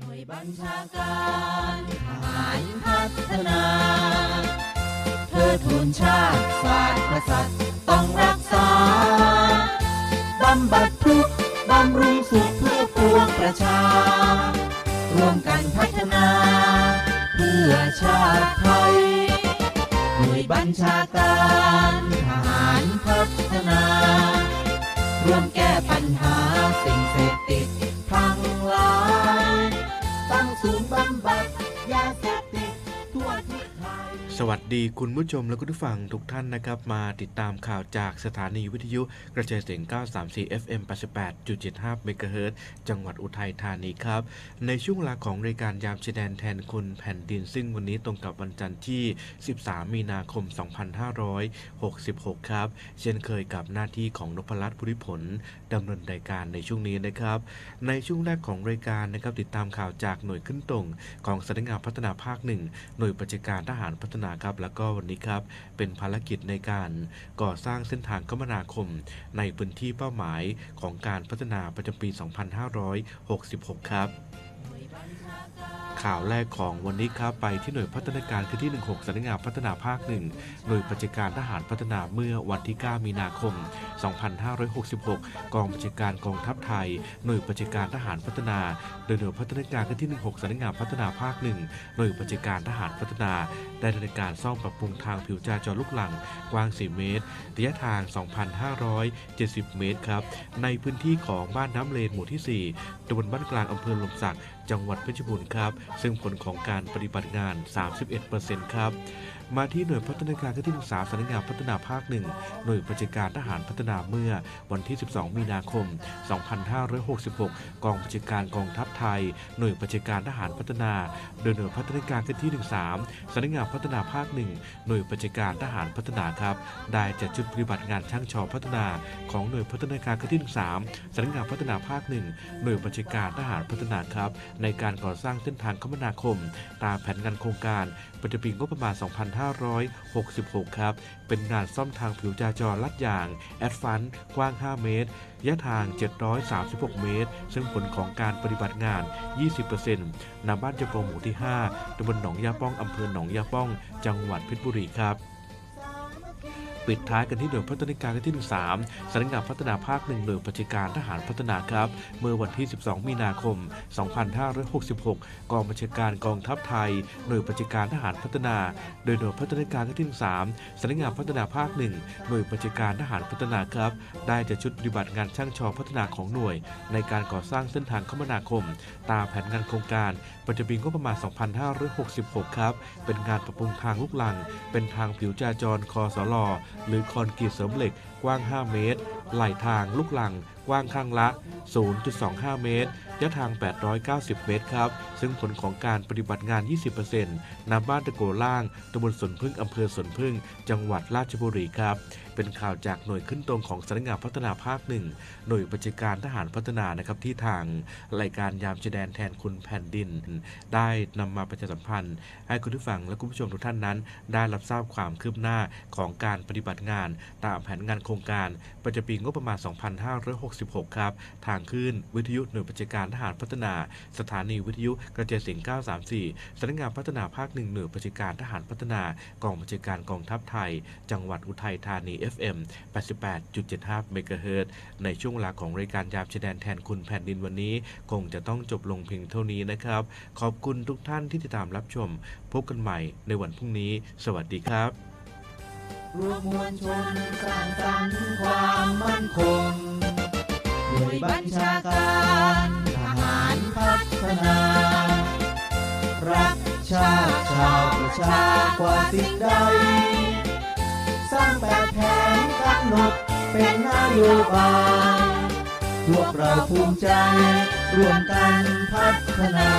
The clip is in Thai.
หน่วยบัญชาการทหารพัฒนาเธอทูนชาติศาสตร์กษัตริย์ต้องรักษาบำบัดทุกข์บำรุงสุขเพื่อปวงประชา ร่วมกันพัฒนา เพื่อชาติไทยหน่วยบัญชาการทหารพัฒนา ร่วมแก้ปัญหาสิ่งเสพติดทั้งหลาย ตั้งศูนย์บำบัดยาเสพติด สวัสดีคุณผู้ชมและคุณผู้ฟังทุกท่านนะครับ มาติดตามข่าวจากสถานีวิทยุกระจายเสียง 934 FM 88.75เมกะเฮิรตซ์จังหวัดอุทัยธานีครับ ในช่วงเวลาของรายการยามชายแดนแทนคุณแผ่นดิน ซึ่งวันนี้ตรงกับวันจันทร์ที่ 13 มีนาคม 2566 ครับ เช่นเคยกับหน้าที่ของนพรัตน์ภูริผลดำเนินรายการในช่วงนี้นะครับ ในช่วงแรกของรายการนะครับติดตามข่าวจากหน่วยขึ้นตรงของสำนักงานพัฒนาภาคหนึ่งหน่วยปฏิการทหารพัฒนาครับแล้วก็วันนี้ครับเป็นภารกิจในการก่อสร้างเส้นทางคมนาคม ในพื้นที่เป้าหมายของการพัฒนาประจำปี 2566 ครับ ข่าวแรกของวันนี้ครับไปที่หน่วยพัฒนาการคือที่ 16สำนักงานพัฒนาภาคหนึ่งหน่วยปฏิการทหารพัฒนาเมื่อวันที่ 9 มีนาคม 2566 กองบัญชาการกองทัพไทย หน่วยปฏิการทหารพัฒนาโดยหน่วยพัฒนาการคือที่ 16สำนักงานพัฒนาภาคหนึ่งหน่วยปฏิการทหารพัฒนา ได้ดำเนินการซ่อมปรับปรุงทางผิวจราจรลูกหลังกว้าง4เมตรระยะทาง 2,570 เมตรครับในพื้นที่ของบ้านน้ำเลนหมู่ที่ 4ตำบลบ้านกลางอำเภอลมศักดิ์จังหวัดเพชรบูรณ์ครับซึ่งผลของการปฏิบัติงาน 31%ครับ มาที่หน่วยพัฒนาการที่ที่13สำนักงานพัฒนาภาคหนึ่งหน่วยประชาการทหารพัฒนาเมื่อวันที่ 12 มีนาคม 2566 กองบัญชาการกองทัพไทย หน่วยประชาการทหารพัฒนา โดยหน่วยพัฒนาการที่13สำนักงานพัฒนาภาคหนึ่งหน่วยประชาการทหารพัฒนาครับ ได้จัดชุดปฏิบัติงานช่างชอพัฒนา ของหน่วยพัฒนาการที่13สำนักงานพัฒนาภาคหนึ่งหน่วยประชาการทหารพัฒนาครับ ในการก่อสร้างเส้นทางคมนาคม ตามแผนงานโครงการประจำปีงบประมาณ 2566 ครับ เป็นงานซ่อมทางผิวจราจรลัดยาง แอดฟันกว้าง 5 เมตรระยะทาง 736 เมตร ซึ่งผลของการปฏิบัติงาน 20%นำบ้านเจาโปงหมู่ที่ 5ตำบลหนองยาป้องอำเภอหนองยาป้อง จังหวัดเพชรบุรีครับ ปิดท้ายกันที่หน่วยพัฒนาการที่ 13สำนักงานพัฒนาภาคหนึ่งหน่วยปฏิการทหารพัฒนาครับ เมื่อวันที่ 12 มีนาคม 2566 กองบัญชาการกองทัพไทย หน่วยปฏิการทหารพัฒนา โดยหน่วยพัฒนาการที่ 13สำนักงานพัฒนาภาคหนึ่งหน่วยปฏิการทหารพัฒนาครับ ได้จัดชุดปฏิบัติงานช่างชอพัฒนาของหน่วย ในการก่อสร้างเส้นทางคมนาคม ตามแผนงานโครงการปัจจุบันงบประมาณ 2566 ครับ เป็นงานปรับปรุงทางลูกลัง เป็นทางผิวจราจรคอสลอหรือคอนกรีตเสริมเหล็กกว้าง 5 เมตร ไหลทางลูกลังกว้างข้างละ 0.25 เมตรระยะทาง 890 เมตรครับ ซึ่งผลของการปฏิบัติงาน 20%นำบ้านตะโกล่างตำบลสวนพึ่งอำเภอสวนพึ่ง จังหวัดราชบุรีครับ เป็นข่าวจากหน่วยขึ้นตรงของสำนักงานพัฒนาภาคหนึ่ง หน่วยปฏิการทหารพัฒนานะครับที่ทางรายการยามชายแดนแทนคุณแผ่นดิน ได้นำมาประชาสัมพันธ์ ให้คุณผู้ฟังและคุณผู้ชมทุกท่านนั้น ได้รับทราบความคืบหน้าของการปฏิบัติงาน ตามแผนงานโครงการประจำปีงบประมาณ 2 5 6 2566 ครับ ทางคลื่นวิทยุหน่วยปฏิการทหารพัฒนา สถานีวิทยุกระจายเสียง 934 สำนักงานพัฒนาภาคหนึ่งหน่วยปฏิการทหารพัฒนากองบัญชาการกองทัพไทย จังหวัดอุทัยธานี FM 88.75 เมกะเฮิรตซ์ในช่วงเวลาของรายการยามชายแดนแทนคุณแผ่นดินวันนี้ คงจะต้องจบลงเพียงเท่านี้นะครับ ขอบคุณทุกท่านที่ติดตามรับชม พบกันใหม่ในวันพรุ่งนี้ สวัสดีครับ รวมมวลชนสร้างสรรค์ความมั่นคง หน่วยบัญชาการทหารพัฒนา รักชาติชาวประชากว่าสิ่งใด สร้างแบบแผนกำหนดเป็นนโยบายพวกเราภูมิใจร่วมกันพัฒนา